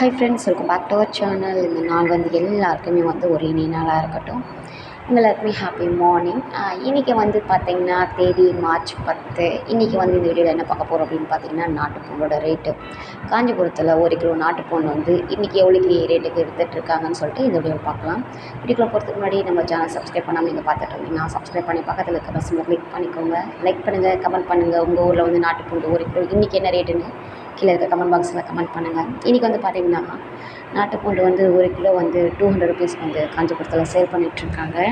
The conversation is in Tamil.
ஹாய் ஃப்ரெண்ட்ஸ் இருக்கும் பேக் டு அவர் சேனல் இந்த நாள் வந்து எல்லாருக்குமே வந்து ஒரு இனிய நாளாக இருக்கட்டும். எல்லாருக்குமே ஹாப்பி மார்னிங் இன்றைக்கி வந்து பார்த்திங்கன்னா தேதி மார்ச் பத்து. இன்றைக்கி வந்து இந்த வீடியோவில் என்ன பார்க்க போகிறோம் அப்படின்னு பார்த்தீங்கன்னா நாட்டுப்பூண்டோட ரேட்டு காஞ்சிபுரத்தில் ஒரு கிலோ நாட்டுப்பூன் வந்து இன்றைக்கி எவ்வளோக்கு ரேட்டுக்கு எடுத்துகிட்ருக்காங்கன்னு சொல்லிட்டு இந்த வீடியோவில் பார்க்கலாம். வீடியோக்குள்ள போகிறதுக்கு முன்னாடி நம்ம சேனல் சப்ஸ்கிரைப் பண்ணாமல் நீங்கள் பார்த்துட்டு இருந்தீங்கன்னா சப்ஸ்கிரைப் பண்ணி பக்கத்தில் இருக்க பஸ்ஸில் கிளிக் பண்ணிக்கோங்க. லைக் பண்ணுங்கள் கமெண்ட் பண்ணுங்கள் உங்கள் ஊரில் வந்து நாட்டுப்பூண்டு ஒரு கிலோ இன்றைக்கி என்ன ரேட்டுன்னு கீழே இருக்க கமெண்ட் பாக்ஸில் கமெண்ட் பண்ணுங்கள் இன்றைக்கி வந்து பார்த்திங்கன்னா நாட்டுப்பூண்டு வந்து ஒரு கிலோ வந்து டூ ஹண்ட்ரட் ருபீஸ் வந்து காஞ்சிபுரத்தில் சேல் பண்ணிகிட்ருக்காங்க